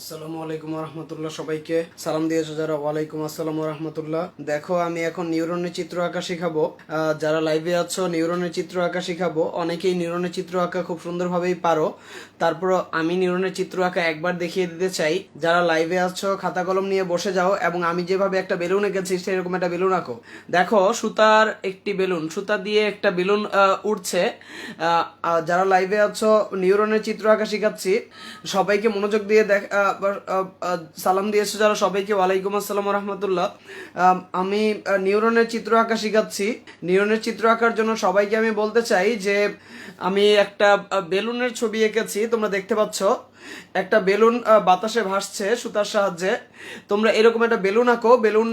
আসসালামু আলাইকুম রহমতুল্লাহ সবাইকে। সালাম দিয়েছ যারা। ওয়ালাইকুম আসসালাম রহমতুল্লাহ দেখো, আমি এখন নিউরনের চিত্র আঁকা শিখাবো। যারা লাইভে আছো, নিউরনের চিত্র আঁকা শিখাবো। অনেকেই নিউরনের চিত্র আঁকা খুব সুন্দরভাবেই পারো। তারপর আমি নিউরনের চিত্র আঁকা একবার দেখিয়ে দিতে চাই। যারা লাইভে আছো, খাতা কলম নিয়ে বসে যাও এবং আমি যেভাবে একটা বেলুন এঁকেছি, সেরকম একটা বেলুন আঁকো। দেখো, সুতার একটি বেলুন, সুতা দিয়ে একটা বেলুন উঠছে যারা লাইভে আছো, নিউরনের চিত্র আঁকা শিখাচ্ছি। সবাইকে মনোযোগ দিয়ে দেখ সালাম দিয়েছে যারা সবাইকে। ওয়ালাইকুম আসসালাম রহমতুল্লাহ আমি নিউরনের চিত্র আঁকা শিখাচ্ছি। নিউরনের চিত্র আঁকার জন্য সবাইকে আমি বলতে চাই যে, আমি একটা বেলুনের ছবি এঁকেছি, তোমরা দেখতে পাচ্ছ। একটা বেলুন বাতাসে ভাসছে সুতার সাহায্যে। তোমরা এরকম একটা বেলুন আঁকো। বেলুন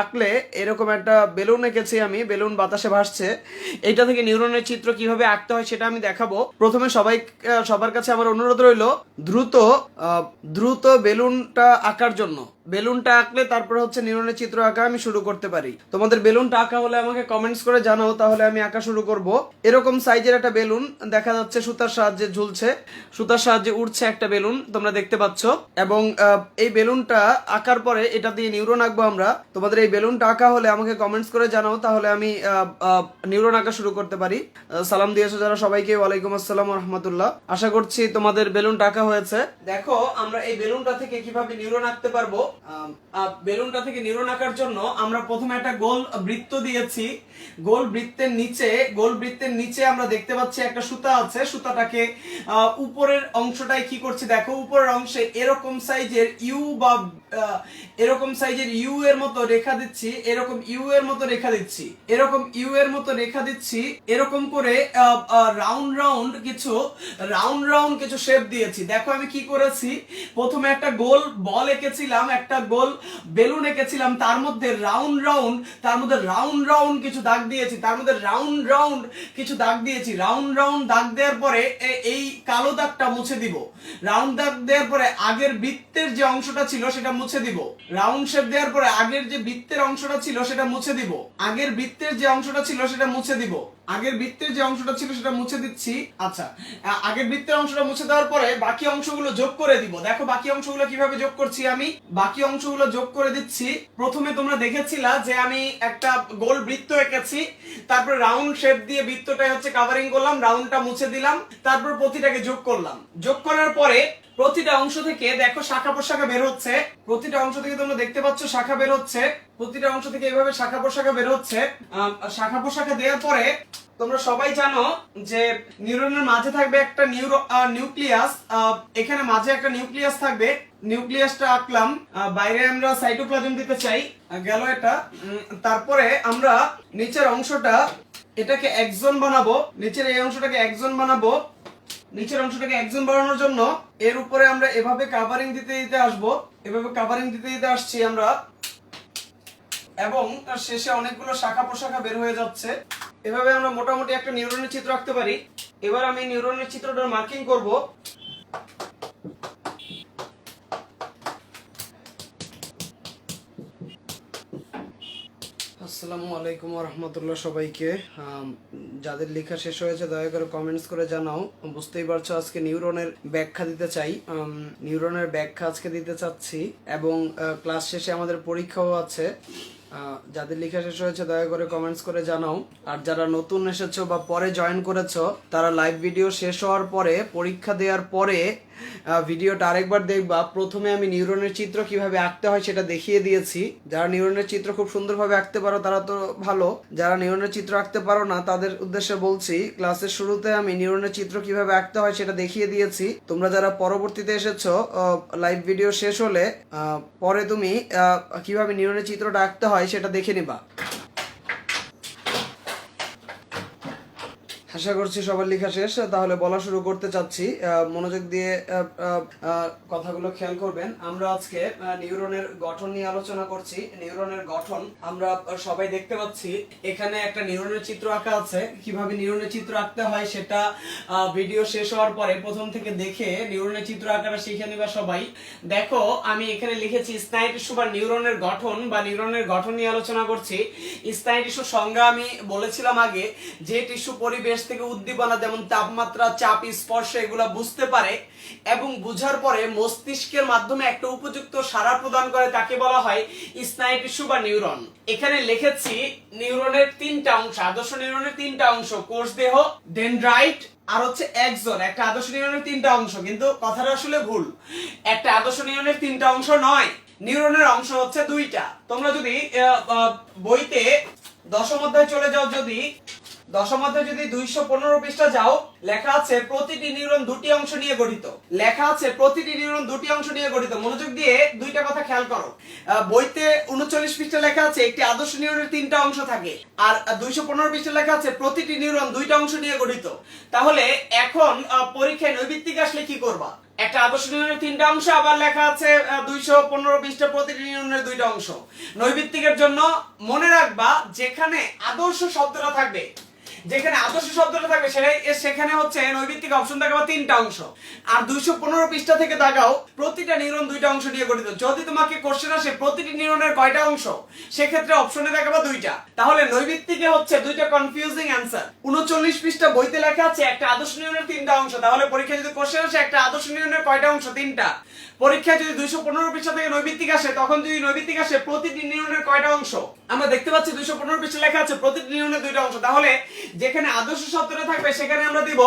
আঁকলে এরকম একটা বেলুন এঁকেছি আমি, বেলুন বাতাসে ভাসছে। এটা থেকে নিউরনের চিত্র কীভাবে আঁকতে হয় সেটা আমি দেখাবো। প্রথমে সবাই সবার কাছে আমার অনুরোধ রইল, দ্রুত দ্রুত বেলুনটা আঁকার জন্য। বেলুনটা আঁকলে তারপর হচ্ছে নিউরনের চিত্র আঁকা আমি শুরু করতে পারি। তোমাদের বেলুনটা আঁকা হলে আমাকে কমেন্টস করে জানাও, তাহলে আমি আঁকা শুরু করব। এরকম সাইজের একটা বেলুন, দেখা যাচ্ছে সুতার সাহায্যে ঝুলছে, সুতার সাহায্যে উঠছে একটা বেলুন, তোমরা দেখতে পাচ্ছ। এবং এই বেলুনটা আঁকার পরে এটা দিয়ে নিউরন আঁকবো আমরা। তোমাদের এই বেলুনটা আঁকা হলে আমাকে কমেন্টস করে জানাও, তাহলে আমি নিউরন আঁকা শুরু করতে পারি। সালাম দিয়েছ যারা সবাইকে, ওয়ালাইকুম আসসালাম রহমতুল্লাহ আশা করছি তোমাদের বেলুনটা আঁকা হয়েছে। দেখো, আমরা এই বেলুনটা থেকে কীভাবে নিউরন আঁকতে পারব বেলুনটা থেকে নিউরন আঁকার জন্য আমরা প্রথমে একটা গোল বৃত্ত দিয়েছি। গোল বৃত্তের নিচে, গোল বৃত্তের নিচে আমরা দেখতে পাচ্ছি একটা সুতা আছে। সুতাটাকে উপরের অংশটায় কি করছি দেখো, উপরের অংশে এরকম সাইজের ইউ বা এরকম সাইজের ইউ এর মতো রেখা দিচ্ছি, এরকম ইউ এর মতো রেখা দিচ্ছি, এরকম ইউ এর মতো রেখা দিচ্ছি, এরকম করে রাউন্ড রাউন্ড কিছু, রাউন্ড রাউন্ড কিছু শেপ দিয়েছি। দেখো আমি কি করেছি, প্রথমে একটা গোল বল এঁকেছিলাম একটা গোল বেলুন এঁকেছিলাম, তার মধ্যে রাউন্ড রাউন্ড তার মধ্যে রাউন্ড রাউন্ড কিছু দাগ দিয়েছি, তার মধ্যে রাউন্ড রাউন্ড কিছু দাগ দিয়েছি। রাউন্ড রাউন্ড দাগ দেওয়ার পরে এই কালো দাগটা মুছে দিব। রাউন্ড দাগ দেওয়ার পরে আগের বৃত্তের যে অংশটা ছিল সেটা মুছে দিব। রাউন্ড শেপ দেওয়ার পরে আগের যে বৃত্তের অংশটা ছিল সেটা মুছে দিব। আগের বৃত্তের যে অংশটা ছিল সেটা মুছে দিব। আগের বৃত্তের যে অংশটা ছিল সেটা মুছে দিচ্ছি। আচ্ছা আগের বৃত্তের অংশটা মুছে দেওয়ার পরে বাকি অংশগুলো যোগ করে দিব। দেখো বাকি অংশগুলো কীভাবে যোগ করছি আমি? বাকি অংশগুলো যোগ করে দিচ্ছি। প্রথমে তোমরা দেখেছিলা যে আমি একটা গোল বৃত্ত এঁকেছি, তারপর রাউন্ড শেপ দিয়ে বৃত্তটাই হচ্ছে কাভারিং করলাম, রাউন্ডটা মুছে দিলাম, তারপর প্রতিটাকে যোগ করলাম। যোগ করার পরে প্রতিটা অংশ থেকে দেখো শাখা প্রশাখা বের হচ্ছে। প্রতিটা অংশ থেকে তোমরা দেখতে পাচ্ছ শাখা বের হচ্ছে। প্রতিটা অংশ থেকে এভাবে শাখা প্রশাখা বের হচ্ছে। শাখা প্রশাখা দেওয়ার পরে তোমরা সবাই জানো যে নিউরনের মাঝে থাকবে একটা নিউরো নিউক্লিয়াস। এখানে মাঝে একটা নিউক্লিয়াস থাকবে। নিউক্লিয়াসটা আঁকলাম। বাইরে আমরা সাইটোপ্লাজম দিতে চাই। গেল এটা। তারপরে আমরা নিচের অংশটা এটাকে একজন বানাবো। নিচের এই অংশটাকে একজন বানাবো। নিচের অংশটাকে একজন বাড়ানোর জন্য এর উপরে আমরা এভাবে কাভারিং দিতে দিতে আসব। এভাবে কাভারিং দিতে দিতে আসছি আমরা। এবং তার শেষে অনেকগুলো শাখা প্রশাখা বের হয়ে যাচ্ছে। এভাবে আমরা মোটামুটি একটা নিউরনের চিত্র আঁকতে পারি। এবার আমি নিউরনের চিত্রটার মার্কিং করব। আসসালামু আলাইকুম রহমতুল্লাহ সবাইকে। যাদের লেখা শেষ হয়েছে, দয়া করে কমেন্টস করে জানাও। বুঝতেই পারছ আজকে নিউরনের ব্যাখ্যা দিতে চাই। নিউরনের ব্যাখ্যা আজকে দিতে চাচ্ছি এবং ক্লাস শেষে আমাদের পরীক্ষাও আছে। যাদের লেখা শেষ হয়েছে, দয়া করে কমেন্টস করে জানাও। আর যারা নতুন এসেছ বা পরে জয়েন করেছ, তারা লাইভ ভিডিও শেষ হওয়ার পরে, পরীক্ষা দেওয়ার পরে ভিডিওটা আরেকবার দেখবা। প্রথমে আমি নিউরনের চিত্র কীভাবে আঁকতে হয় সেটা দেখিয়ে দিয়েছি। যারা নিউরনের চিত্র খুব সুন্দরভাবে আঁকতে পারো, তারা তো ভালো। যারা নিউরনের চিত্র আঁকতে পারো না, তাদের উদ্দেশ্যে বলছি, ক্লাসের শুরুতে আমি নিউরনের চিত্র কীভাবে আঁকতে হয় সেটা দেখিয়ে দিয়েছি। তোমরা যারা পরবর্তীতে এসেছ লাইভ ভিডিও শেষ হলে পরে তুমি কীভাবে নিউরনের চিত্রটা আঁকতে হয় সেটা দেখে নিবা। আশা করছি সবার লেখা শেষ। তাহলে বলা শুরু করতে চাচ্ছি। মনোযোগ দিয়ে কথাগুলো খেয়াল করবেন। আমরা আজকে নিউরনের গঠন নিয়ে আলোচনা করছি। নিউরনের গঠন আমরা সবাই দেখতে পাচ্ছি। এখানে একটা নিউরনের চিত্র আঁকা আছে। কীভাবে নিউরনের চিত্র আঁকতে হয় সেটা ভিডিও শেষ হওয়ার পরে প্রথম থেকে দেখে নিউরনের চিত্র আঁকাটা শিখে নিবা সবাই। দেখো, আমি এখানে লিখেছি স্নায়ু টিস্যু বা নিউরনের গঠন বা নিউরনের গঠন নিয়ে আলোচনা করছি। স্নায়ু টিস্যুর সংজ্ঞা আমি বলেছিলাম আগে, যে টিস্যু পরিবেশ থেকে উদ্দীপনা, যেমন তাপমাত্রা, চাপ, স্পর্শ, এগুলা বুঝতে পারে এবং বুঝার পরে মস্তিষ্কের মাধ্যমে একটা উপযুক্ত সাড়া প্রদান করে, তাকে বলা হয় স্নায়ু টিস্যু বা নিউরন। এখানে লিখেছি নিউরনের তিনটা অংশ, আদর্শ নিউরনের তিনটা অংশ, কোষ, দেহ, ডেনড্রাইট, আর হচ্ছে একজন, একটা আদর্শ নিউরনের তিনটা অংশ, কিন্তু কথাটা আসলে ভুল। একটা আদর্শ নিউরনের তিনটা অংশ নয়, নিউরনের অংশ হচ্ছে দুইটা। তোমরা যদি বইতে দশম অধ্যায় চলে যাও যদি দশম যদি দুইশো পনেরো পৃষ্ঠা যাও, লেখা আছে প্রতিটি নিউরন দুটি অংশ নিয়ে গঠিত। লেখা আছে প্রতিটি নিউরন দুটি অংশ নিয়ে গঠিত। মনোযোগ দিয়ে দুইটা কথা খেয়াল করো। বইতে উনচল্লিশ পৃষ্ঠা লেখা আছে, একটি আদর্শ নিউরনের তিনটা অংশ থাকে। আর দুইশো পনেরো পৃষ্ঠা লেখা আছে প্রতিটি নিউরন দুইটা অংশ নিয়ে গঠিত। তাহলে এখন পরীক্ষায় নৈবিত্তিক আসলে কি করবা? একটা আদর্শ নিউরনের তিনটা অংশ, আবার লেখা আছে দুইশো পনেরো পৃষ্ঠা প্রতিটি নিউরনের দুইটা অংশ। নৈবিত্তিকের জন্য মনে রাখবা, যেখানে আদর্শ শব্দটা থাকবে যেখানে আদর্শ শব্দটা থাকবে সেটাই সেখানে হচ্ছে নৈবিত্তিক অপশন দেখাবো তিনটা অংশ। আর দুইশো পনেরো পৃষ্ঠা থেকে দেখাও প্রতিটা নিউরন দুইটা অংশ নিয়ে গঠিত। যদি তোমাকে কোশ্চেন আসে প্রতিটি নিউরনের কয়টা অংশ? সেক্ষেত্রে অপশনে দেখাবো দুইটা। তাহলে নৈবিত্তিকে হচ্ছে দুইটা কনফিউজিং অ্যান্সার উনচল্লিশ পৃষ্ঠা বইতে লেখা আছে একটা আদর্শ নিউরনের তিনটা অংশ। তাহলে পরীক্ষায় যদি কোশ্চেন আসে একটা আদর্শ নিউরনের কয়টা অংশ? তিনটা। পরীক্ষায় যদি দুইশো পনেরো পৃষ্ঠা থেকে নৈবিত্তিক আসে, তখন যদি নৈবিত্তিক আসে প্রতিটি নিউরনের কয়টা অংশ? আমরা দেখতে পাচ্ছি দুইশো পনেরো পৃষ্ঠা লেখা আছে, প্রতিটি নিউনে দুইটা অংশ। তাহলে যেখানে আদর্শ শব্দটা থাকবে, সেখানে আমরা দিব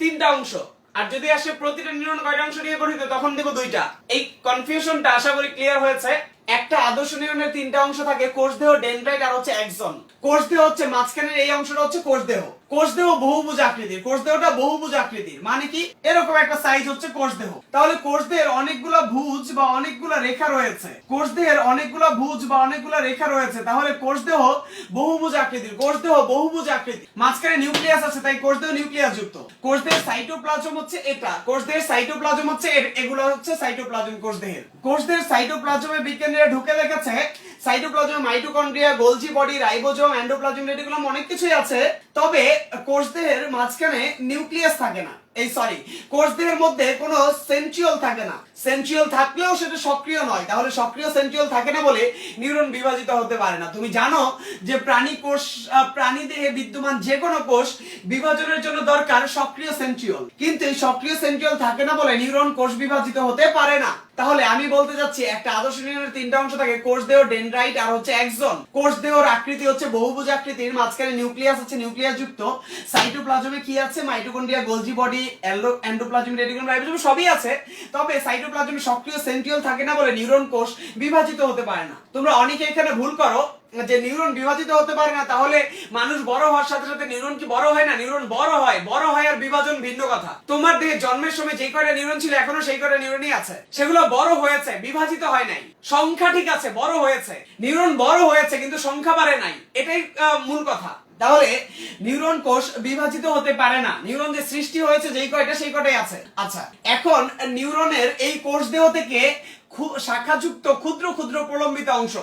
তিনটা অংশ। আর যদি আসে প্রতিটা নিউরন কয়টা অংশ নিয়ে গঠিত, তখন দিব দুইটা। এই কনফিউশনটা আশা করি ক্লিয়ার হয়েছে। একটা আদর্শ নিউরনের তিনটা অংশ থাকে, কোষ দেহ, ডেনড্রাইট আর হচ্ছে একজন কোষ দেহ হচ্ছে মাঝখানের এই অংশটা হচ্ছে কোষ দেহ। কোষ দেহ বহুভুজ আকৃতির। কোষ দেহটা বহুভুজ আকৃতির। মানে কি? এরকম একটা সাইজ হচ্ছে কোষ দেহ। তাহলে কোষ দেহের অনেকগুলা ভুজ বা অনেকগুলা রেখা রয়েছে। কোষ দেহের অনেকগুলা ভুজ বা অনেকগুলা রেখা রয়েছে। তাহলে কোষ দেহ বহুভুজ আকৃতির। কোষ দেহ বহুভুজ আকৃতির। মাঝখানে নিউক্লিয়াস আছে, তাই কোষ দেহ নিউক্লিয়াস যুক্ত। কোষ দেহের সাইটোপ্লাজম হচ্ছে এটা। কোষ দেহের সাইটোপ্লাজম হচ্ছে এগুলো হচ্ছে সাইটোপ্লাজম কোষ দেহের। কোষ দেহের সাইটোপ্লাজমে বিজ্ঞানীরা ঢুকে দেখেছে cytoplasm mitochondria Golgi body ribosome endoplasm reticulum অনেক কিছুই আছে। তবে কোষদেহের মাঝখানে নিউক্লিয়াস থাকে না। এই সরি কোষ দেহের মধ্যে কোনো সেন্ট্রিওল থাকে না। সেন্ট্রিওল থাকলেও সেটা সক্রিয় নয়। তাহলে সক্রিয় সেন্ট্রিওল থাকে না বলে নিউরন বিভাজিত হতে পারে না। তুমি জানো যে প্রাণী কোষ প্রাণী দেহে বিদ্যমান যে কোনো কোষ বিভাজনের জন্য দরকার সক্রিয় সেন্ট্রিওল কিন্তু এই সক্রিয় সেন্ট্রিওল থাকে না বলে নিউরন কোষ বিভাজিত হতে পারে না। তাহলে আমি বলতে যাচ্ছি একটা আদর্শ নিউরনের তিনটা অংশ থাকে, কোষ দেহ, ডেনড্রাইট আর হচ্ছে একজন। কোষ দেহর আকৃতি হচ্ছে বহুভুজ আকৃতির। মাঝখানে নিউক্লিয়াস আছে নিউক্লিয়াস যুক্ত সাইটোপ্লাজমে কি আছে? মাইটোকন্ড্রিয়া গোলজি বডি রাইবোজোম সবই আছে, তবে সাইটোপ্লাজমে সক্রিয় থাকে না বলে নিউরন কোষ বিভাজিত হতে পারে না। তোমরা অনেকে এখানে ভুল করো যে নিউরন বিভাজিত হতে পারে না, তাহলে মানুষ বড় হওয়ার সাথে সাথে নিউরন কি বড় হয় না? নিউরন বড় হয় বড় হয় আর বিভাজন ভিন্ন কথা। তোমার দেহে জন্মের সময় যে কয়টা নিউরন ছিল, এখনও সেই কয়টা নিউরনই আছে। সেগুলো বড় হয়েছে, বিভাজিত হয় নাই। সংখ্যা ঠিক আছে, বড় হয়েছে। নিউরন বড় হয়েছে, কিন্তু সংখ্যা বাড়ে নাই। এটাই মূল কথা। তাহলে নিউরন কোষ বিভাজিত হতে পারে না। নিউরন যে সৃষ্টি হয়েছে যেই কয়টা সেই কয়টাই আছে। আচ্ছা। এখন নিউরনের এই কোষ দেহ থেকে শাখাযুক্ত ক্ষুদ্র ক্ষুদ্র প্রলম্বিত অংশ।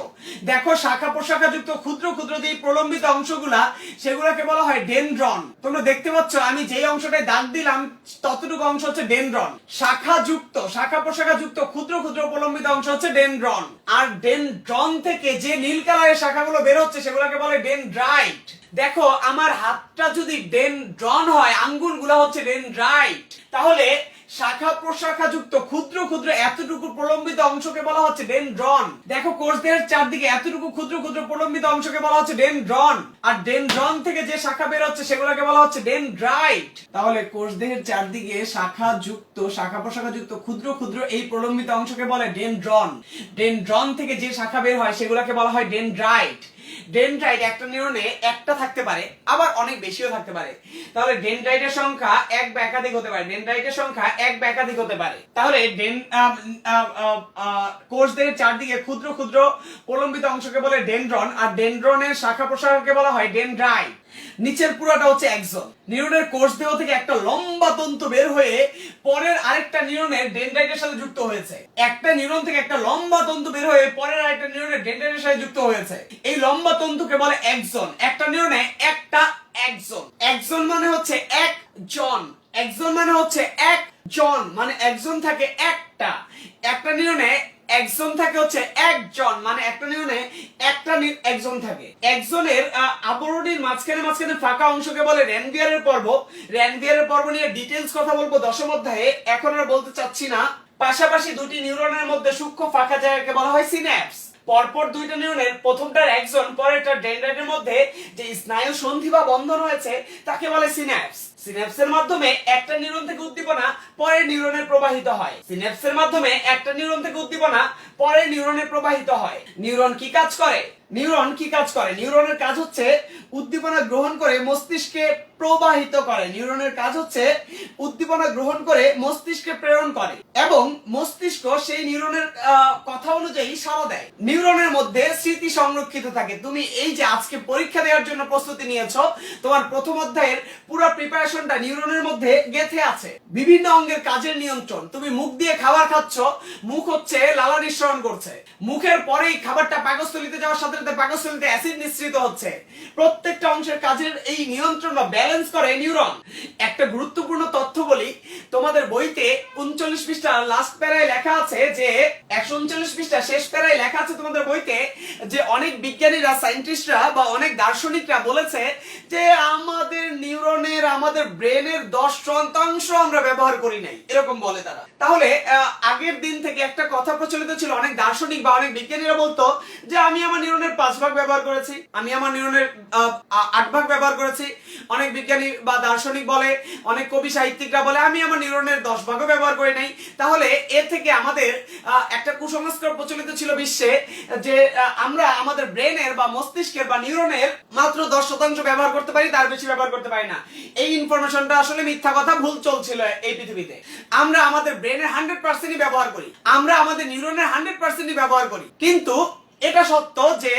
দেখো, শাখা প্রশাখাযুক্ত ক্ষুদ্র ক্ষুদ্র যে প্রলম্বিত অংশগুলা, সেগুলোকে বলা হয় ডেনড্রন। তোমরা দেখতে পাচ্ছ, আমি যেই অংশটায় দাগ দিলাম, ততটুকু অংশ হচ্ছে ডেনড্রন। শাখাযুক্ত, শাখা প্রশাখাযুক্ত ক্ষুদ্র ক্ষুদ্র প্রলম্বিত অংশ হচ্ছে ডেনড্রন। আর ডেনড্রন থেকে যে নীল কালারের শাখাগুলো বের হচ্ছে, সেগুলোকে বলে ডেনড্রাইট। দেখো, আমার হাতটা যদি ডেনড্রন হয়, আঙ্গুলগুলো হচ্ছে ডেনড্রাইট। তাহলে শাখা প্রশাখা যুক্ত ক্ষুদ্র ক্ষুদ্র, এতটুকু প্রলম্বিত অংশকে বলা হচ্ছে ডেনড্রন। দেখো, কোষ দেহের চারদিকে এতটুকু ক্ষুদ্র ক্ষুদ্র প্রলম্বিত অংশকে বলা হচ্ছে ডেনড্রন। আর ডেনড্রন থেকে যে শাখা বের হচ্ছে, সেগুলোকে বলা হচ্ছে ডেনড্রাইট। তাহলে কোষ দেহের চারদিকে শাখা যুক্ত শাখা প্রশাখা যুক্ত ক্ষুদ্র ক্ষুদ্র এই প্রলম্বিত অংশকে বলে ডেনড্রন। ডেনড্রন থেকে যে শাখা বের হয়, সেগুলোকে বলা হয় ডেনড্রাইট। ডেনড্রাইট একটা নিউরনে একটা থাকতে পারে, আবার অনেক বেশিও থাকতে পারে। তাহলে ডেনড্রাইটের সংখ্যা এক বা একাধিক হতে পারে। ডেনড্রাইটের সংখ্যা এক বা একাধিক হতে পারে। তাহলে ডেন কোষদের চারদিকে ক্ষুদ্র ক্ষুদ্র প্রলম্বিত অংশকে বলে ডেনড্রন আর ডেনড্রনের শাখা প্রশাখাকে বলা হয় ডেনড্রাইট নিচের পুরোটা হচ্ছে একজন নিউরনের কোষ দেহ থেকে একটা লম্বা তন্তু বের হয়ে পরের আরেকটা নিউরনের ডেনড্রাইটের সাথে যুক্ত হয়েছে। একটা নিউরন থেকে একটা লম্বা তন্তু বের হয়ে পরের আরেকটা নিউরনের ডেনড্রাইটের সাথে যুক্ত হয়েছে। এই লম্বা তন্তুকে বলে একজন একটা নিউরনে একটা একজন একজন মানে হচ্ছে একজন। একজন মানে হচ্ছে একজন। মানে একজন থাকে একটা। একটা নিউরনে একজন থাকে হচ্ছে একজন। মানে একটা নিউরনে একজন থাকে। একজনের আবরণীর মাঝখানে মাঝখানে ফাঁকা অংশকে বলে র্যানভিয়ারের পর্ব। র্যানভিয়ারের পর্ব নিয়ে ডিটেলস কথা বলব দশম অধ্যায়ে। এখন আর বলতে চাচ্ছি না। পাশাপাশি দুটি নিউরনের মধ্যে সূক্ষ্ম ফাঁকা জায়গাকে বলা হয় সিন্যাপস পরপর দুইটা নিউরনের, প্রথমটার একজন, পরেরটার ডেন্ড্রাইটের মধ্যে যে স্নায়ু সন্ধি বা বন্ধন হয়েছে তাকে বলে সিন্যাপস সিন্যাপসের মাধ্যমে একটা নিউরন থেকে উদ্দীপনা পরের নিউরনে প্রবাহিত হয়। সিন্যাপসের মাধ্যমে একটা নিউরন থেকে উদ্দীপনা পরের নিউরনে প্রবাহিত হয়। নিউরন কি কাজ করে? নিউরন কি কাজ করে? নিউরনের কাজ হচ্ছে উদ্দীপনা গ্রহণ করে মস্তিষ্কে প্রবাহিত করে। নিউরনের কাজ হচ্ছে উদ্দীপনা গ্রহণ করে মস্তিষ্কে প্রেরণ করে এবং মস্তিষ্ক সেই নিউরনের কথা অনুযায়ী সাড়া দেয়। নিউরনের মধ্যে স্মৃতি সংরক্ষিত থাকে। তুমি এই যে আজকে পরীক্ষা দেওয়ার জন্য প্রস্তুতি নিয়েছো, তোমার প্রথম অধ্যায়ের পুরো প্রিপারেশনটা নিউরনের মধ্যে গেথে আছে। বিভিন্ন অঙ্গের কাজের নিয়ন্ত্রণ। তুমি মুখ দিয়ে খাবার খাচ্ছ, মুখ হচ্ছে লালা নিঃসরণ করছে। মুখের পরেই খাবারটা পাকস্থলিতে যাওয়ার সাথে সাথে পাকস্থলিতে অ্যাসিড নিঃসৃত হচ্ছে। প্রত্যেকটা অংশের কাজের এই নিয়ন্ত্রণ বা ব্যালেন্স করে নিউরন। একটা গুরুত্বপূর্ণ তথ্য বলি, তোমাদের বইতে উনচল্লিশ পৃষ্ঠা লাস্ট প্যারায় লেখা আছে যে, একশো উনচল্লিশ পৃষ্ঠা শেষ প্যারায় লেখা আছে তোমাদের বইতে যে, অনেক বিজ্ঞানীরা, সায়েন্টিস্টরা বা অনেক দার্শনিকরা বলেছে যে, আমাদের নিউরনের আমাদের ব্রেনের দশ শতাংশ আমরা ব্যবহার করি নাই, এরকম বলে তারা। তাহলে আগের দিন থেকে একটা কথা প্রচলিত ছিল, অনেক দার্শনিক বা অনেক বিজ্ঞানীরা বলতো যে, আমি আমার নিউরনের পাঁচ ভাগ ব্যবহার করেছি, আমি আমার নিউরনের আট ভাগ ব্যবহার করেছি। অনেক বিজ্ঞানী বা দার্শনিক বলে, অনেক কবি সাহিত্যিকরা বলে, আমি আমার নিউরনের দশ ভাগও ব্যবহার করি নাই। তাহলে, এর থেকে আমাদের একটা কুসংস্কার প্রচলিত ছিল বিশ্বে যে আমরা আমাদের ব্রেনের বা মস্তিষ্কের বা নিউরনের মাত্র দশ শতাংশ ব্যবহার করতে পারি, তার বেশি ব্যবহার করতে পারি না। এই ইনফরমেশনটা আসলে মিথ্যা কথা, ভুল চলছিল এই পৃথিবীতে। আমরা আমাদের ব্রেনের হান্ড্রেড পার্সেন্টই ব্যবহার করি। আমরা আমাদের নিউরনের হান্ড্রেড পার্সেন্টই ব্যবহার করি। কিন্তু এটা সত্য যে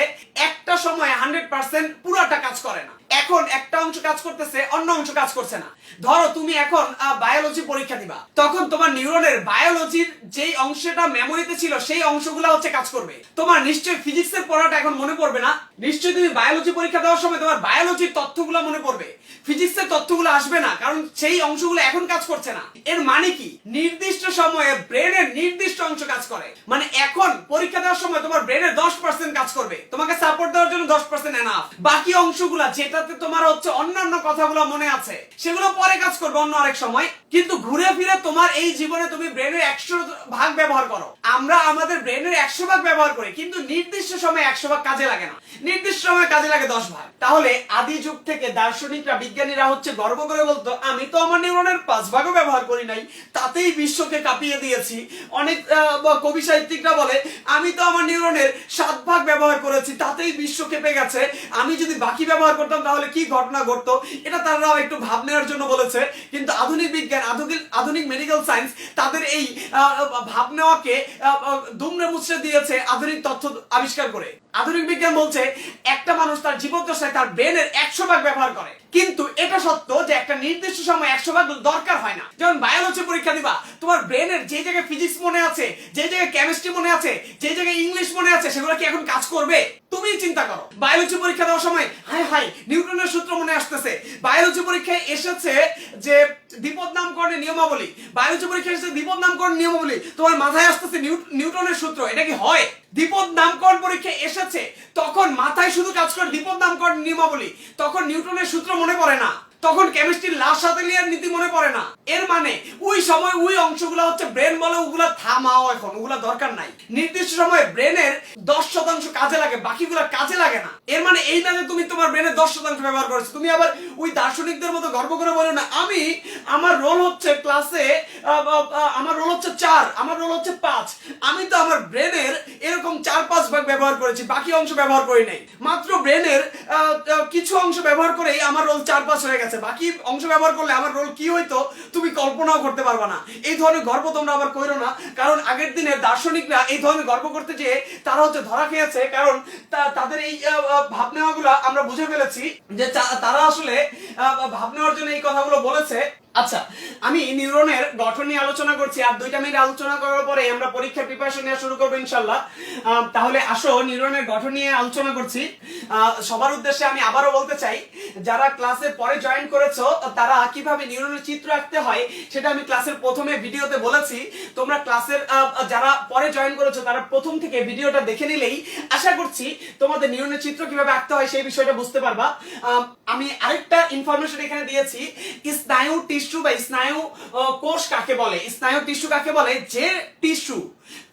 একটা সময় হান্ড্রেড পার্সেন্ট পুরোটা কাজ করে না। এখন একটা অংশ কাজ করতেছে, অন্য অংশ কাজ করছে না। ধরো তুমি এখন বায়োলজি পরীক্ষা দিবা। তখন তোমার নিউরনের বায়োলজির যেই অংশটা মেমোরিতে ছিল, সেই অংশগুলো হচ্ছে কাজ করবে। তোমার নিশ্চয়ই ফিজিক্সের পড়াটা এখন মনে পড়বে না। নিশ্চয়ই তুমি বায়োলজি পরীক্ষা দেওয়ার সময় তোমার বায়োলজির তথ্যগুলো মনে পড়বে। ফিজিক্সের তথ্যগুলো আসবে না, কারণ সেই অংশগুলো এখন কাজ করছে না। এর মানে কি? নির্দিষ্ট সময়ে ব্রেনের নির্দিষ্ট অংশ কাজ করে। মানে এখন পরীক্ষা দেওয়ার সময় তোমার ব্রেনের দশ পার্সেন্ট কাজ করবে। তোমাকে সাপোর্ট দেওয়ার জন্য দশ পার্সেন্ট এনাফ বাকি অংশগুলা যেটাতে তোমার হচ্ছে অন্যান্য কথাগুলো মনে আছে। সেগুলো পরে কাজ করবে অন্য আরেক সময়। কিন্তু ঘুরে ফিরে তোমার এই জীবনে তুমি ব্রেনের একশো ভাগ ব্যবহার করো। আমরা আমাদের ব্রেনের একশো ভাগ ব্যবহার করি, কিন্তু নির্দিষ্ট সময় একশো ভাগ কাজে লাগে না। নির্দিষ্ট সময় কাজে লাগে দশ ভাগ। তাহলে আদি যুগ থেকে দার্শনিকরা, বিজ্ঞানীরা হচ্ছে গর্ব করে বলতো, আমি তো আমার নিউরনের পাঁচ ভাগও ব্যবহার করি নাই। তাতেই বিশ্বকে কাঁপিয়ে দিয়েছি। অনেক কবি সাহিত্যিকরা বলে, আমি তো আমার নিউরনের সাত ভাগ ব্যবহার করেছি, তাতেই বিশ্ব কেঁপে গেছে। আমি যদি বাকি ব্যবহার করতাম তাহলে কি ঘটনা ঘটতো? এটা তারাও একটু ভাব নেওয়ার জন্য বলেছে। কিন্তু আধুনিক বিজ্ঞান, আধুনিক আধুনিক মেডিকেল সায়েন্স তাদের এই ভাব নেওয়াকে দুমড়ে মুচড়ে দিয়েছে আধুনিক তথ্য আবিষ্কার করে। আধুনিক বিজ্ঞান বলছে, একটা মানুষ তার জীবদ্দশায় তার ব্রেনের একশো ভাগ ব্যবহার করে। কিন্তু এটা সত্য যে একটা নির্দিষ্ট সময় একশো ভাগ দরকার হয় না। যেমন বায়োলজি পরীক্ষা দিবা, তোমার ব্রেনের যে জায়গায় ফিজিক্স মনে আছে, যে জায়গায় কেমিস্ট্রি মনে আছে, যে জায়গায় ইংলিশ মনে আছে, সেগুলো কি এখন কাজ করবে? তুমি চিন্তা করো। বায়োলজি পরীক্ষা দেওয়ার সময় হাই হাই নিউটনের সূত্র মনে আসতেছে। বায়োলজি পরীক্ষায় এসেছে যে বিপদ নামকরণের নিয়মাবলী। বায়োলজি পরীক্ষায় এসেছে বিপদ নামকরণ নিয়মাবলী। তোমার মাথায় আসতেছে নিউটনের সূত্র, এটা কি হয়? বিপদ নামকরণ পরীক্ষায় এসেছে, তখন মাথায় শুধু কাজ করে বিপদ নামকরণ নিয়মাবলী। তখন নিউটনের সূত্র মনে পড়ে না। তখন কেমিস্ট্রির লাশ সাতেলিয়ার নীতি মনে পড়ে না। এর মানে ওই সময় ওই অংশগুলো হচ্ছে ব্রেন বলে, ওগুলা থামাও এখন, ওগুলা দরকার নাই। নির্দিষ্ট সময়ে ব্রেনের দশ শতাংশ কাজে লাগে, বাকিগুলো কাজে লাগে না। এর মানে এই না যে তুমি তোমার ব্রেনের দশ শতাংশ ব্যবহার করেছ, তুমি আবার ওই দার্শনিকদের মতো গর্ব করে বলো না। আমি, আমার রোল হচ্ছে ক্লাসে আমার রোল হচ্ছে চার, আমার রোল হচ্ছে পাঁচ। আমি তো আমার ব্রেনের চার পাঁচ ভাগ ব্যবহার করেছি, বাকি অংশ ব্যবহার করি নাই। মাত্র ব্রেনের কিছু অংশ ব্যবহার করেই আমার রোল চার পাঁচ হয়ে গেছে। বাকি অংশ ব্যবহার করলে আমার রোল কি হইতো, তুমি কল্পনাও করতে পারবা না। এই ধরনের গর্ব তোমরা আবার করো না, কারণ আগের দিনের দার্শনিকরা এই ধরনের গর্ব করতে যে তারা হচ্ছে ধরা খেয়েছে, কারণ তাদের এই ভাব নেওয়াগুলো আমরা বুঝে ফেলেছি যে তারা আসলে ভাব নেওয়ার জন্য এই কথাগুলো বলেছে। আচ্ছা আমি নিউরনের গঠন নিয়ে আলোচনা করছি আর দুইটা মিনিট আলোচনা করার পরে আমরা পরীক্ষার প্রিপারেশন নেওয়া শুরু করব ইনশাল্লাহ। তাহলে আসো, নিউরনের গঠন নিয়ে আলোচনা করছি। সবার উদ্দেশ্যে আমি আবারও বলতে চাই, যারা ক্লাসে পরে জয়েন করেছ, তারা কীভাবে নিউরনের চিত্র আঁকতে হয়, সেটা আমি ক্লাসের প্রথমে ভিডিওতে বলেছি। তোমরা ক্লাসের যারা পরে জয়েন করেছ, তারা প্রথম থেকে ভিডিওটা দেখে নিলেই আশা করছি তোমাদের নিউরনের চিত্র কীভাবে আঁকতে হয় সেই বিষয়টা বুঝতে পারবা। আমি আরেকটা ইনফরমেশন এখানে দিয়েছি, স্নায়ু টিস্যু বা স্নায়ু কোষ কাকে বলে? স্নায়ু টিস্যু কাকে বলে? যে টিস্যু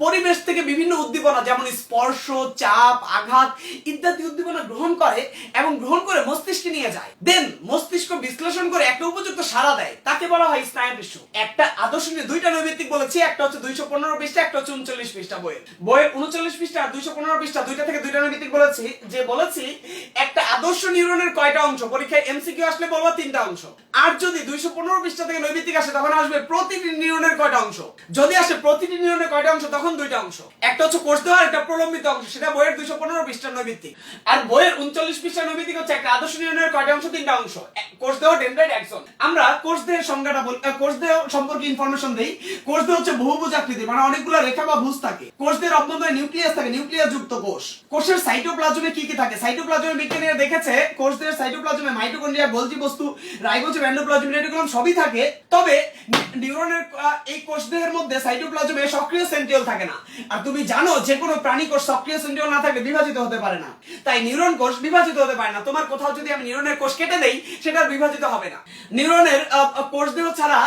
পরিবেশ থেকে বিভিন্ন উদ্দীপনা, যেমন স্পর্শ, চাপ, আঘাত ইত্যাদি উদ্দীপনা গ্রহণ করে এবং গ্রহণ করে মস্তিষ্কে নিয়ে যায়। দেন মস্তিষ্ক বিশ্লেষণ করে একটা উপযুক্ত সাড়া দেয়। তাকে বলা হয় স্নায়ু টিস্যু একটা আদর্শ নিয়ে দুইটা নৈমিত্তিক বলেছি, একটা হচ্ছে দুইশো পনেরো পৃষ্ঠা, একটা হচ্ছে উনচল্লিশ পৃষ্ঠা বইয়ের। বইয়ের উনচল্লিশ পৃষ্ঠা আর দুইশো পনেরো পৃষ্ঠা দুইটা থেকে দুইটা নৈমিত্তিক বলেছি, যে বলেছি, একটা আদর্শ নিউরনের কয়টা অংশ? পরীক্ষায় এমসিকিউ আসলে বলব তিনটা অংশ। আর যদি দুইশো পনেরো পৃষ্ঠা থেকে নৈমিত্তিক আসে, তখন আসবে প্রতিটি নিউরনের কয়টা অংশ? যদি আসে প্রতিটি নিউরনের কয়টা অংশ তখন দুইটা অংশ। একটা হচ্ছে কোষ দেওয়া একটা প্রলম্বিত অংশ, সেটা বইয়ের দুইশো পনেরো পৃষ্ঠার নৈমিত্তিক আর বইয়ের উনচল্লিশ পৃষ্ঠার নৈমিত্তিক হচ্ছে একটা আদর্শ নিউরনের কয়টা অংশ? তিনটা অংশ। কোষ দেহ, ডেন্ড্রাইট, অ্যাক্সন। আমরা কোষ দেহের সংজ্ঞাটা বল কোষ দেহ সম্পর্কে ইনফরমেশন দেই। কোষ দেহ হচ্ছে বহুভুজ আকৃতির মানে অনেকগুলো রেখা বা ভুজ থাকে। কোষ দেহের অভ্যন্তরে নিউক্লিয়াস থাকে, নিউক্লিয়াস যুক্ত কোষ। কোষের সাইটোপ্লাজমে কি কি থাকে? সাইটোপ্লাজমে বিজ্ঞানীরা দেখেছে, কোষ দেহের সাইটোপ্লাজমে মাইটোকন্ড্রিয়া গোলজি বস্তু রাইবোজোম এন্ডোপ্লাজম রেটিকুলাম সবই থাকে। তবে নিউরনের এই কোষ দেহের মধ্যে সাইটোপ্লাজমে সক্রিয় সেন্ট্রিওল থাকে না। আর তুমি জানো যে কোনো প্রাণী কোষ সক্রিয় সেন্ট্রিওল না থাকলে বিভাজিত হতে পারে না। তাই নিউরন কোষ বিভাজিত হতে পারে না। তোমার কোথাও যদি আমি নিউরনের কোষ কেটে দেই সেটা বিভাজিত হবে না। নিউরনের আহ, আহ, কোষ দেহ ছাড়া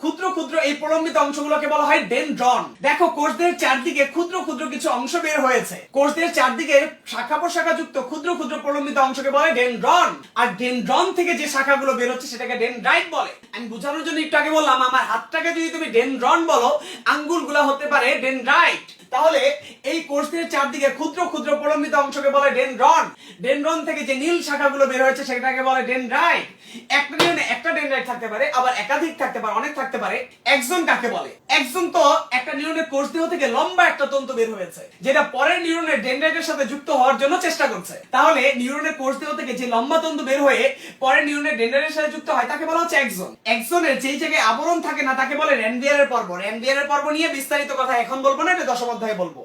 ক্ষুদ্র ক্ষুদ্র এই প্রলম্বিত অংশগুলোকে বলা হয় ডেনড্রন। দেখো কোষ দেহের চারদিকে ক্ষুদ্র ক্ষুদ্র কিছু অংশ বের হয়েছে। কোষ দেহের চারদিকে শাখা প্রশাখা যুক্ত ক্ষুদ্র ক্ষুদ্র প্রলম্বিত অংশকে বলে ডেনড্রন। আর ডেনড্রন থেকে যে শাখাগুলো বের হচ্ছে সেটাকে ডেনড্রাইট বলে। আমি বোঝানোর জন্য একটু আগে বললাম আমার হাতটাকে যদি তুমি ডেনড্রন বলো আঙ্গুলগুলো হতে পারে ডেনড্রাইট তাহলে এই কোষের চারদিকে ক্ষুদ্র ক্ষুদ্র প্রলম্বিত অংশকে বলে ডেনড্রন ডেনড্রন থেকে যে নীল শাখাগুলো বের হয়েছে সেটাকে বলে ডেনড্রাইট একটা একটা ডেনড্রাইট থাকতে পারে, আবার একাধিক থাকতে পারে, অনেক থাকতে পারে, একজন কাকে বলে? একজন তো একটা নিউরনের কোষ দেহ থেকে লম্বা একটা তন্তু বের হয়েছে, যেটা পরের নিউরনের ডেনড্রাইটের সাথে যুক্ত হওয়ার জন্য চেষ্টা করছে। তাহলে নিউরনের কোষ দেহ থেকে যে লম্বা তন্তু বের হয়ে পরের নিউরনের ডেনড্রাইটের সাথে যুক্ত হয়, তাকে বলা হচ্ছে একজন। একজনের যেই জায়গায় আবরণ থাকে না, তাকে বলে র্যানভিয়ারের পর্ব। র্যানভিয়ারের পর্ব নিয়ে বিস্তারিত কথা এখন বলব না, এটা দশম অধ্যায়ে বলব।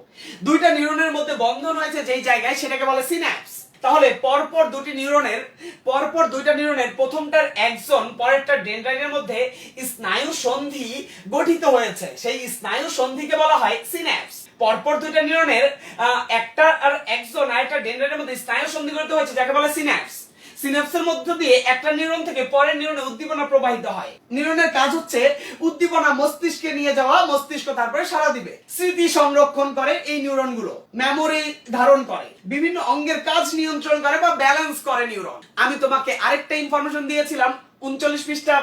দুইটা নিউরনের মধ্যে বন্ধন হয়েছে যেই জায়গায়, সেটাকে বলে সিন্যাপস তাহলে পরপর দুটি নিউরনের, পরপর দুইটা নিউরনের, প্রথমটার একজন, পরেরটার ডেন্ড্রাইটের মধ্যে স্নায়ু সন্ধি গঠিত হয়েছে। সেই স্নায়ু সন্ধিকে বলা হয় সিন্যাপস পরপর দুইটা নিউরনের একটা আর একজন আর একটা ডেন্ড্রাইটের মধ্যে স্নায়ু সন্ধি গঠিত হয়েছে, যাকে বলে সিন্যাপস সিনাপসের মধ্য দিয়ে একটা নিউরন থেকে পরের নিউরনে উদ্দীপনা প্রবাহিত হয়। নিউরনের কাজ হচ্ছে উদ্দীপনা মস্তিষ্কে নিয়ে যাওয়া, মস্তিষ্ক তারপরে সাড়া দিবে। স্মৃতি সংরক্ষণ করে এই নিউরনগুলো মেমোরি ধারণ করে, বিভিন্ন অঙ্গের কাজ নিয়ন্ত্রণ করে বা ব্যালেন্স করে নিউরন। আমি তোমাকে আরেকটা ইনফরমেশন দিয়েছিলাম উনচল্লিশ পৃষ্ঠা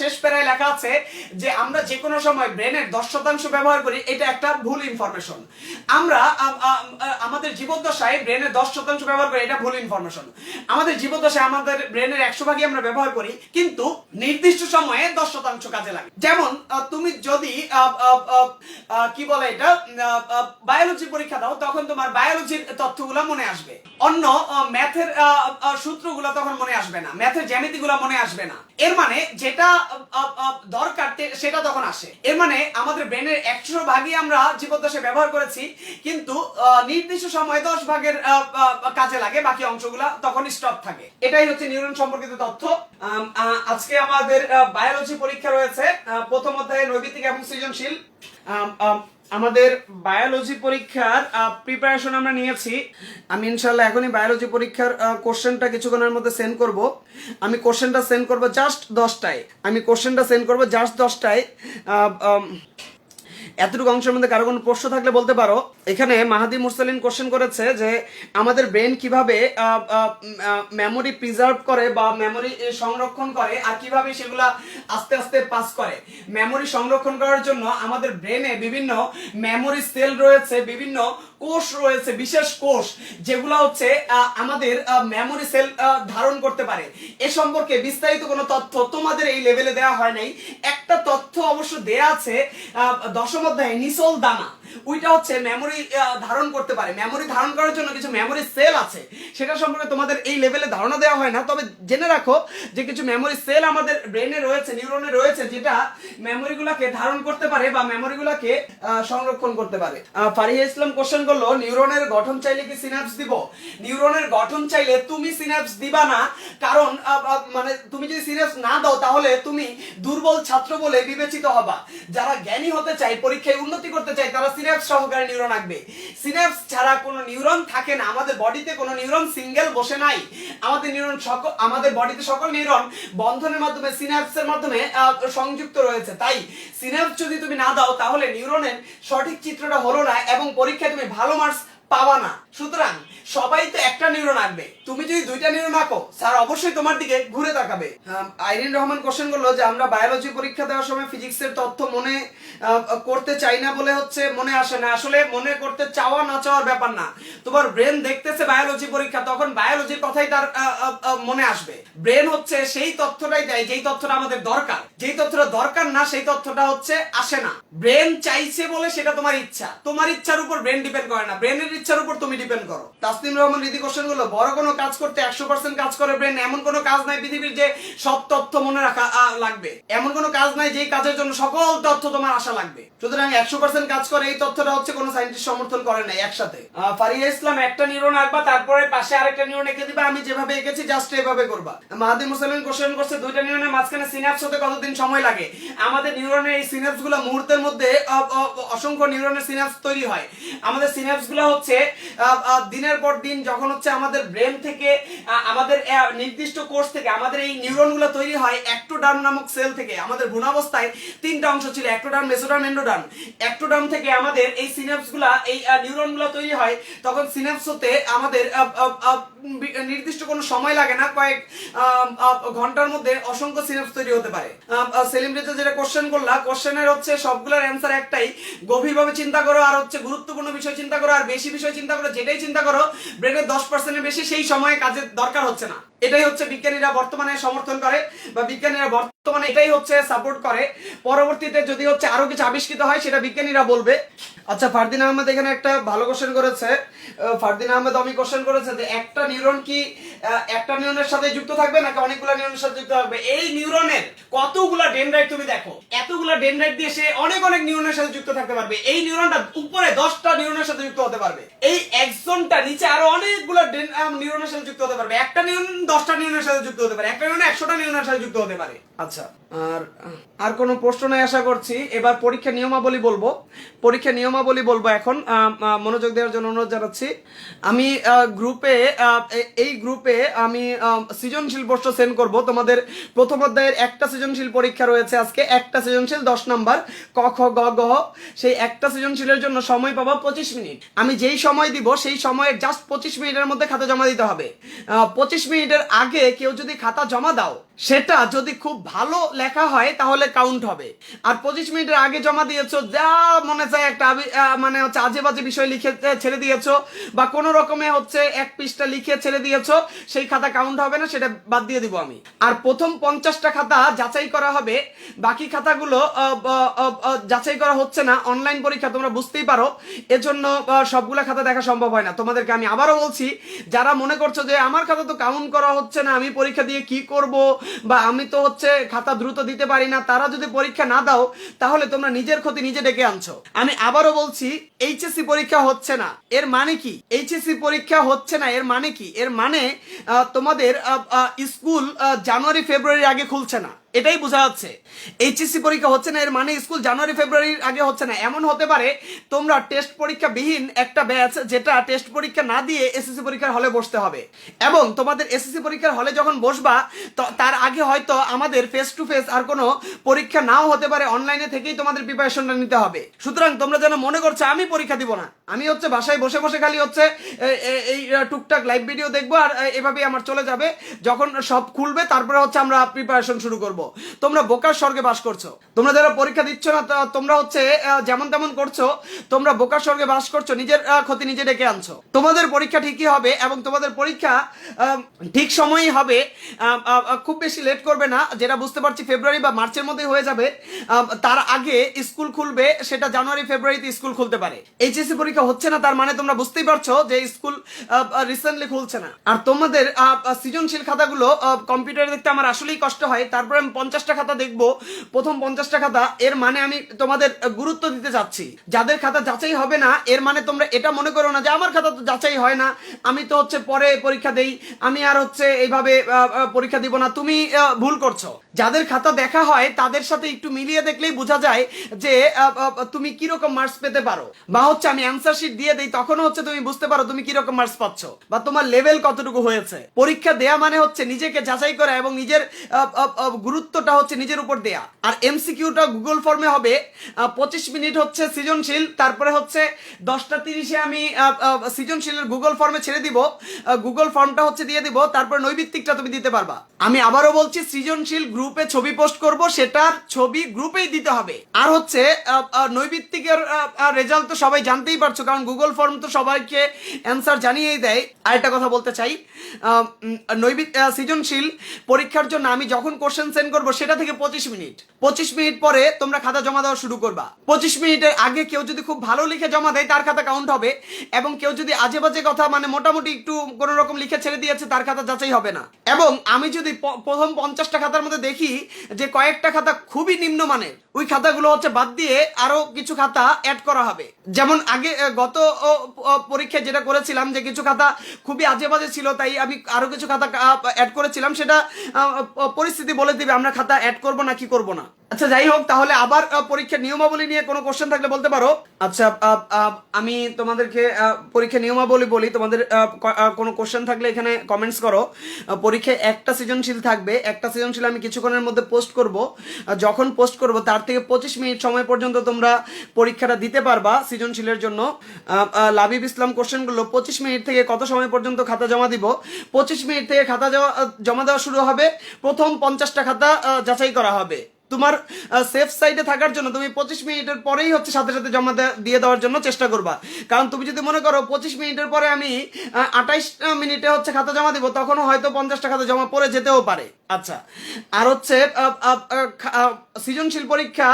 শেষ প্যারায় লেখা আছে যে আমরা যে কোনো সময় ব্রেনের দশ শতাংশ ব্যবহার করি, এটা একটা ভুল ইনফরমেশন আমরা আমাদের জীবদ্দশায় ব্রেনের দশ শতাংশ ব্যবহার করি, এটা ভুল ইনফরমেশন আমাদের জীবদ্দশায় আমাদের ব্রেনের একশো ভাগই আমরা ব্যবহার করি, কিন্তু নির্দিষ্ট সময়ে দশ শতাংশ কাজে লাগে। যেমন তুমি যদি কি বলে এটা বায়োলজি পরীক্ষা দাও, তখন তোমার বায়োলজির তথ্যগুলো মনে আসবে। অন্য ম্যাথের সূত্রগুলো তখন মনে আসবে না। ম্যাথের জ্যামিতিগুলো মনে আসবে না। এর মানে যেটা দরকার সেটা তখন আসে। এর মানে আমাদের ব্রেনের একশো ভাগই আমরা জীবদ্দশায় ব্যবহার করেছি, কিন্তু নির্দিষ্ট সময়ে দশ ভাগের কাজে লাগে, বাকি অংশগুলা তখন স্টপ থাকে। এটাই হচ্ছে নিউরন সম্পর্কিত তথ্য। আজকে আমাদের বায়োলজি পরীক্ষা রয়েছে প্রথম অধ্যায়ে নৈবিত্তিক এবং সৃজনশীল। আমাদের বায়োলজি পরীক্ষার প্রিপারেশন আমরা নিয়েছি। আমি ইনশাল্লাহ এখনই বায়োলজি পরীক্ষার কোশ্চেনটা কিছুক্ষণের মধ্যে সেন্ড করব। আমি কোশ্চেনটা সেন্ড করব জাস্ট দশটায়। আমি কোশ্চেনটা সেন্ড করব জাস্ট দশটায়। এতটুকু অংশের মধ্যে কারও কোনো প্রশ্ন থাকলে বলতে পারো। এখানে মাহাদি মুরসালিন কোশ্চেন করেছে যে, আমাদের ব্রেন কীভাবে মেমোরি প্রিজার্ভ করে বা মেমোরি সংরক্ষণ করে আর কীভাবে সেগুলা আস্তে আস্তে পাস করে। মেমোরি সংরক্ষণ করার জন্য আমাদের ব্রেনে বিভিন্ন মেমোরি সেল রয়েছে, বিভিন্ন কোষ রয়েছে, বিশেষ কোষ, যেগুলো হচ্ছে আমাদের মেমোরি সেল ধারণ করতে পারে। এ সম্পর্কে বিস্তারিত কোনো তথ্য তোমাদের এই লেভেলে দেওয়া হয় নাই। একটা তথ্য অবশ্য দেয়া আছে দশম অধ্যায়ে, নিসল দানা। ওইটা হচ্ছে মেমোরি ধারণ করতে পারে। মেমোরি ধারণ করার জন্য কিছু মেমোরি সেল আছে। সেটা সম্পর্কে তোমাদের এই লেভেলে ধারণা দেওয়া হয় না। তবে জেনে রাখো যে কিছু মেমোরি সেল আমাদের ব্রেনে রয়েছে নিউরনে রয়েছে, যেটা মেমোরিগুলোকে ধারণ করতে পারে বা মেমোরিগুলোকে সংরক্ষণ করতে পারে। ফারিহা ইসলাম কোশ্চেন করল নিউরনের গঠন চাইলে কি সিনাপস দিব? নিউরনের গঠন চাইলে তুমি সিনাপস দিবা না, কারণ মানে তুমি যদি সিনাপস না দাও, তাহলে তুমি দুর্বল ছাত্র বলে বিবেচিত হবা। যারা জ্ঞানী হতে চায়, পরীক্ষায় উন্নতি করতে চায়, তারা সিনাপস সহকারে নিউরন আঁকবে। সিনাপস ছাড়া কোনো নিউরন থাকে না। আমাদের বডিতে কোনো নিউরন সিঙ্গেল বসে নাই। আমাদের নিউরন সকল আমাদের বডিতে সকল নিউরন বন্ধনের মাধ্যমে সিনাপসের মাধ্যমে সংযুক্ত রয়েছে। তাই সিনাপস যদি তুমি না দাও, তাহলে নিউরনের সঠিক চিত্রটা হলো না এবং পরীক্ষায় তুমি ভালো মার্কস পাওয়া না। সুতরাং সবাই তো একটা নিউরন আঁকবে তুমি যদি দুইটা নিউরন আঁকো, স্যার অবশ্যই তোমার দিকে ঘুরে তাকাবে। আইরিন রহমান কোশ্চেন করল যে, আমরা বায়োলজি পরীক্ষা দেওয়ার সময় ফিজিক্সের তথ্য মনে করতে চাই না বলে হচ্ছে মনে আসে না। আসলে মনে করতে চাওয়া না চাওয়ার ব্যাপার না। তোমার ব্রেন দেখতেছে বায়োলজি পরীক্ষা, তখন বায়োলজির কথাই তার মনে আসবে। ব্রেন হচ্ছে সেই তথ্যটাই দেয়, যেই তথ্যটা আমাদের দরকার। যেই তথ্যটা দরকার না, সেই তথ্যটা হচ্ছে আসে না। ব্রেন চাইছে বলে সেটা তোমার ইচ্ছা। তোমার ইচ্ছার উপর ব্রেন ডিপেন্ড করে না। ব্রেনের ইচ্ছার উপর তুমি ডিপেন্ড করো। তাসনিম রহমান রীতি কোশ্চেনগুলো বড় কোনো কাজ করতে একশো পার্সেন্ট কাজ করে ব্রেন এমন কোনো কাজ নাই পৃথিবীর যে সব তথ্য মনে রাখা লাগবে। এমন কোনো কাজ নাই যেই কাজের জন্য সকল তথ্য তোমার আসা লাগবে। সুতরাং একশো পার্সেন্ট কাজ করে এই তথ্যটা হচ্ছে কোনো সাইন্টিস্ট সমর্থন করে নাই একসাথে। ফারিয়া ইসলাম একটা নিউরন আঁকবা, তারপরে পাশে আরেকটা নিউরন এঁকে দিবা, আমি যেভাবে এঁকেছি জাস্ট এভাবে করবা। মাহাদি মুসলিম কোশ্চেন করছে, দুইটা নিউরনের মাঝখানে সিনাপস হতে কতদিন সময় লাগে? আমাদের নিউরনের এই সিনাপসগুলো মুহূর্তের মধ্যে অসংখ্য নিউরনের সিনাপস তৈরি হয়। আমাদের সিনাপসগুলো হচ্ছে দিনের পর দিন যখন হচ্ছে আমাদের ব্রেন থেকে আমাদের নির্দিষ্ট কোর্স থেকে আমাদের এই নিউরনগুলো তৈরি হয় অ্যাক্টোডার্ম নামক সেল থেকে। আমাদের ভ্রূণাবস্থায় তিনটা অংশ ছিল অ্যাক্টোডার্ম মেসোডার্ম এন্ডোডার্ম অ্যাক্টোডার্ম থেকে আমাদের এই সিনাপসগুলা, এই নিউরনগুলা তৈরি হয়, তখন সিনাপস হতে আমাদের নির্দিষ্ট কোনো সময় লাগে না, কয়েক ঘণ্টার মধ্যে অসংখ্য সিনাপস তৈরি হতে পারে। সেলিম রেজা যেটা কোশ্চেন করলা কোশ্চেনের হচ্ছে সবগুলোর অ্যান্সার একটাই, গভীরভাবে চিন্তা করো, আর হচ্ছে গুরুত্বপূর্ণ বিষয় চিন্তা করো, আর বেশি বিষয় চিন্তা করো, যেটাই চিন্তা করো ব্রেনের দশ পার্সেন্টের বেশি সেই সময়ে কাজের দরকার হচ্ছে না। এটাই হচ্ছে বিজ্ঞানীরা বর্তমানে সমর্থন করে বা বিজ্ঞানীরা বর্তমানে এটাই হচ্ছে সাপোর্ট করে। পরবর্তীতে যদি হচ্ছে আরও কিছু আবিষ্কৃত হয়, সেটা বিজ্ঞানীরা বলবে। আচ্ছা ফারদিন আহমেদ এখানে একটা ভালো কোশ্চেন করেছে। ফারদিন আহমেদ আমি কোশ্চেন করেছে যে একটা নিউরন কি একটা নিউরনের সাথে যুক্ত থাকবে নাকি অনেকগুলো নিউরনের সাথে যুক্ত থাকবে? এই নিউরনের কতগুলা ডেনড্রাইট তুমি দেখো, এতগুলা ডেনড্রাইট দিয়ে সে অনেক অনেক নিউরনের সাথে যুক্ত থাকতে পারবে। এই নিউরনটা উপরে দশটা নিউরনের সাথে যুক্ত হতে পারবে। এই এক্সনটা নিচে আরও অনেকগুলো নিউরনের সাথে যুক্ত হতে পারবে। একটা নিউরন দশটা নিউরনের সাথে যুক্ত হতে পারে, একটা নিউরন একশোটা নিউরনের সাথে যুক্ত হতে পারে। আচ্ছা আর আর কোনো প্রশ্ন নাই আশা করছি। এবার পরীক্ষা নিয়মাবলী বলব। পরীক্ষা নিয়মাবলী বলব এখন। মনোযোগ দেওয়ার জন্য অনুরোধ জানাচ্ছি। আমি গ্রুপে এই গ্রুপে আমি সৃজনশীল প্রশ্ন সেন্ড করব। তোমাদের প্রথম অধ্যায়ের একটা সৃজনশীল পরীক্ষা রয়েছে আজকে। একটা সৃজনশীল দশ নাম্বার। ক, খ, গ গ। সেই একটা সৃজনশীলের জন্য সময় পাবো পঁচিশ মিনিট। আমি যেই সময় দিব, সেই সময়ের জাস্ট পঁচিশ মিনিটের মধ্যে খাতা জমা দিতে হবে। পঁচিশ মিনিটের আগে কেউ যদি খাতা জমা দাও সেটা যদি খুব ভালো লেখা হয়, তাহলে কাউন্ট হবে। আর পঁচিশ মিনিটের আগে জমা দিয়েছ, যা মনে চায় একটা মানে হচ্ছে আজে বাজে বিষয় লিখে ছেড়ে দিয়েছ, বা কোনো রকমে হচ্ছে এক পৃষ্ঠা লিখে ছেড়ে দিয়েছ, সেই খাতা কাউন্ট হবে না, সেটা বাদ দিয়ে দিব আমি। আর প্রথম পঞ্চাশটা খাতা যাচাই করা হবে, বাকি খাতাগুলো যাচাই করা হচ্ছে না অনলাইন পরীক্ষা, তোমরা বুঝতেই পারো। এজন্য সবগুলো খাতা দেখা সম্ভব হয় না। তোমাদেরকে আমি আবারও বলছি, যারা মনে করছ যে আমার খাতা তো কাউন্ট করা হচ্ছে না, আমি পরীক্ষা দিয়ে কি করব বা আমি তো হচ্ছে খাতা দ্রুত দিতে পারি না, তারা যদি পরীক্ষা না দাও, তাহলে তোমরা নিজের ক্ষতি নিজে ডেকে আনছো। আমি আবারও বলছি এইচএসসি পরীক্ষা হচ্ছে না। এর মানে কি? এইচএসসি পরীক্ষা হচ্ছে না, এর মানে কি? এর মানে তোমাদের স্কুল জানুয়ারি, ফেব্রুয়ারির আগে খুলছে না। এটাই বোঝা যাচ্ছে। এইচএসসি পরীক্ষা হচ্ছে না, এর মানে স্কুল জানুয়ারি, ফেব্রুয়ারির আগে হচ্ছে না। এমন হতে পারে তোমরা টেস্ট পরীক্ষা বিহীন একটা ব্যাচ যেটা টেস্ট পরীক্ষা না দিয়ে এসএসসি পরীক্ষার হলে বসতে হবে। এবং তোমাদের এসএসসি পরীক্ষার হলে যখন বসবা তার আগে হয়তো আমাদের ফেস টু ফেস আর কোনো পরীক্ষা নাও হতে পারে অনলাইনে থেকেই তোমাদের প্রিপারেশনটা নিতে হবে। সুতরাং তোমরা যেন মনে করছ, আমি পরীক্ষা দিব না। আমি হচ্ছে বাসায় বসে বসে খালি হচ্ছে এই টুকটাক লাইভ ভিডিও দেখব আর এভাবেই আমার চলে যাবে। যখন সব খুলবে, তারপরে হচ্ছে আমরা প্রিপারেশন শুরু করব। করব। তোমরা বোকার স্বর্গে বাস করছ। তোমরা যারা পরীক্ষা দিচ্ছ না তোমরা হচ্ছে যেমন তেমন করছ, তোমরা বোকার স্বর্গে বাস করছ, নিজের ক্ষতি নিজে ডেকে আনছো। তোমাদের পরীক্ষা ঠিকই হবে এবং তোমাদের পরীক্ষা ঠিক সময়ই হবে। খুব বেশি লেট করবে না। যেটা বুঝতে পারছি ফেব্রুয়ারি বা মার্চের মধ্যে হয়ে যাবে। তার আগে স্কুল খুলবে, সেটা জানুয়ারি ফেব্রুয়ারিতে স্কুল খুলতে পারে। এইচএসসি পরীক্ষা হচ্ছে না, তার মানে তোমরা বুঝতেই পারছ যে স্কুল রিসেন্টলি খুলছে না। আর তোমাদের সৃজনশীল খাতাগুলো কম্পিউটারে দেখতে আমার আসলেই কষ্ট হয়। তারপরে আমি পঞ্চাশটা খাতা দেখব প্রথম পঞ্চাশটা খাতা এর মানে আমি তোমাদের গুরুত্ব দিতে চাচ্ছি যাদের খাতা যাচাই হবে না এর মানে তোমরা এটা মনে করো না যে আমার খাতা তো যাচাই হয় না আমি তো হচ্ছে পরে পরীক্ষা দেই আমি আর হচ্ছে এইভাবে পরীক্ষা দিব না তুমি ভুল করছ। যাদের খাতা দেখা হয় তাদের সাথে একটু মিলিয়ে দেখলেই বোঝা যায় যে তুমি কীরকম মার্কস পেতে পারো। বা হচ্ছে আমি অ্যান্সার শিট দিয়ে দেই তখনও হচ্ছে তুমি বুঝতে পারো তুমি কীরকম মার্কস পাচ্ছ বা তোমার লেভেল কতটুকু হয়েছে। পরীক্ষা দেয়া মানে হচ্ছে নিজেকে যাচাই করা এবং নিজের আহ, গুরুত্বটা হচ্ছে নিজের উপর দেয়া। আর এমসিকিউটা গুগল ফর্মে হবে পঁচিশ মিনিট হচ্ছে সৃজনশীল, তারপরে হচ্ছে দশটা তিরিশে আমি সৃজনশীলের গুগল ফর্মে ছেড়ে দিব গুগল ফর্মটা হচ্ছে দিয়ে দিব, তারপরে নৈবিত্তিকটা তুমি দিতে পারবা। আমি আবারও বলছি, সৃজনশীল গ্রুপে ছবি পোস্ট করব, সেটার ছবি গ্রুপেই দিতে হবে। আর হচ্ছে নৈবিত্তিকের রেজাল্ট তো সবাই জানতেই পারছ, কারণ গুগল ফর্ম তো সবাইকে অ্যান্সার জানিয়েই দেয়। আরেকটা কথা বলতে চাই নৈবিত সৃজনশীল পরীক্ষার জন্য আমি যখন কোশ্চেন করব, সেটা থেকে পঁচিশ মিনিট। পঁচিশ মিনিট পরে তোমরা খাতা জমা দেওয়া শুরু করবা। পঁচিশ মিনিটের আগে কেউ যদি খুব ভালো লিখে জমা দেয়, তার খাতা কাউন্ট হবে। এবং কেউ যদি আজে বাজে কথা মানে মোটামুটি একটু কোনো রকম লিখে ছেড়ে দিয়েছে, তার খাতা যাচাই হবে না। এবং আমি যদি প্রথম পঞ্চাশটা খাতার মধ্যে দেখি যে কয়েকটা খাতা খুবই নিম্নমানের, ওই খাতাগুলো হচ্ছে বাদ দিয়ে আরও কিছু খাতা অ্যাড করা হবে। যেমন আগে গত পরীক্ষায় যেটা করেছিলাম যে কিছু খাতা খুবই আজে বাজে ছিল, তাই আমি আরও কিছু খাতা অ্যাড করেছিলাম, সেটা পরিস্থিতি বলে দিবে আমরা খাতা অ্যাড করব না কি করব না? আচ্ছা যাই হোক, তাহলে আবার পরীক্ষার নিয়মাবলী নিয়ে কোনো কোশ্চেন থাকলে বলতে পারো। আচ্ছা আমি তোমাদেরকে পরীক্ষা নিয়মাবলী বলি। তোমাদের কোনো কোশ্চেন থাকলে এখানে কমেন্টস করো। পরীক্ষায় একটা সৃজনশীল থাকবে। একটা সৃজনশীল আমি কিছুক্ষণের মধ্যে পোস্ট করব। যখন পোস্ট করব, তার থেকে পঁচিশ মিনিট সময় পর্যন্ত তোমরা পরীক্ষাটা দিতে পারবা সৃজনশীলের জন্য। লাবিব ইসলাম কোশ্চেনগুলো পঁচিশ মিনিট থেকে কত সময় পর্যন্ত খাতা জমা দিব? পঁচিশ মিনিট থেকে খাতা জমা দেওয়া শুরু হবে। প্রথম পঞ্চাশটা খাতা আহ, যাচাই করা হবে। তোমার সেফ সাইডে থাকার জন্য তুমি পঁচিশ মিনিটের পরেই হচ্ছে সাথে সাথে জমা দিয়ে দেওয়ার জন্য চেষ্টা করবা। কারণ তুমি যদি মনে করো পঁচিশ মিনিটের পরে আমি আঠাইশ মিনিটে হচ্ছে খাতা জমা দিব তখনও হয়তো পঞ্চাশটা খাতা জমা পড়ে যেতেও পারে। আচ্ছা। আর হচ্ছে সৃজনশীল পরীক্ষা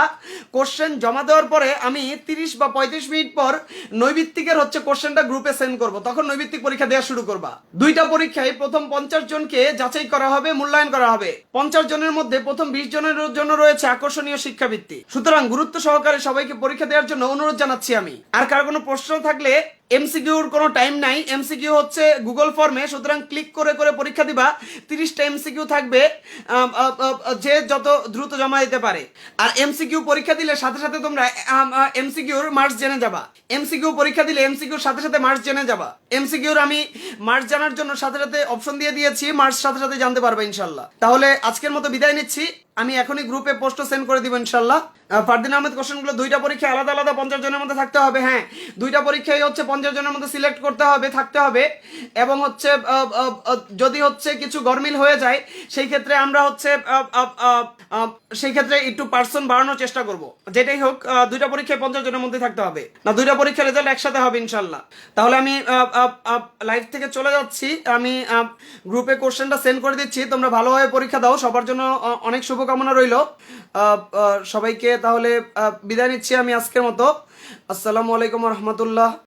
কোশ্চেন জমা দেওয়ার পরে আমি তিরিশ বা পঁয়ত্রিশ মিনিট পর নৈবিত্তিকের হচ্ছে কোশ্চেনটা গ্রুপে সেন্ড করব। তখন নৈবিত্তিক পরীক্ষা দেওয়া শুরু করবা। দুইটা পরীক্ষায় প্রথম পঞ্চাশ জনকে যাচাই করা হবে, মূল্যায়ন করা হবে। পঞ্চাশ জনের মধ্যে প্রথম বিশ জনের জন্য রয়েছে আকর্ষণীয় শিক্ষাবৃত্তি। সুতরাং গুরুত্ব সহকারে সবাইকে পরীক্ষা দেওয়ার জন্য অনুরোধ জানাচ্ছি আমি। আর কার কোনো প্রশ্ন থাকলে এমসিকিউর কোনো টাইম নাই। এমসিকিউ হচ্ছে গুগল ফর্মে সুতরাং ক্লিক করে করে পরীক্ষা দিবা। তিরিশটা এমসিকিউ থাকবে যে যত দ্রুত জমা দিতে পারে। আর এমসিকিউ পরীক্ষা দিলে সাথে সাথে তোমরা এমসিকিউর মার্কস জেনে যাবা। এমসিকিউ পরীক্ষা দিলে এমসিকিউর সাথে সাথে মার্কস জেনে যাবা। এমসিকিউর আমি মার্কস জানার জন্য সাথে সাথে অপশন দিয়ে দিয়েছি। মার্কস সাথে সাথে জানতে পারবে ইনশাল্লাহ। তাহলে আজকের মতো বিদায় নিচ্ছি। আমি এখনই গ্রুপে পোস্ট সেন্ড করে দিব ইনশাল্লাহ ফারদিন আহমেদ কোশ্চেনগুলো দুইটা পরীক্ষা আলাদা আলাদা পঞ্চাশ জনের মধ্যে থাকতে হবে হ্যাঁ। দুইটা পরীক্ষাই হচ্ছে পঞ্চাশ জনের মধ্যে সিলেক্ট করতে হবে, থাকতে হবে। এবং হচ্ছে যদি হচ্ছে কিছু গরমিল হয়ে যায়, সেই ক্ষেত্রে আমরা হচ্ছে সেই ক্ষেত্রে একটু পার্সন বাড়ানোর চেষ্টা করব। যেটাই হোক দুইটা পরীক্ষায় পঞ্চাশ জনের মধ্যে থাকতে হবে। না, দুইটা পরীক্ষার রেজাল্ট একসাথে হবে ইনশাল্লাহ তাহলে আমি লাইভ থেকে চলে যাচ্ছি। আমি গ্রুপে কোশ্চেনটা সেন্ড করে দিচ্ছি। তোমরা ভালোভাবে পরীক্ষা দাও। সবার জন্য অনেক অনেক শুভকামনা রইল। সবাইকে তাহলে বিদায় নিচ্ছি আমি আজকের মতো। আসসালামু আলাইকুম রহমতুল্লাহ।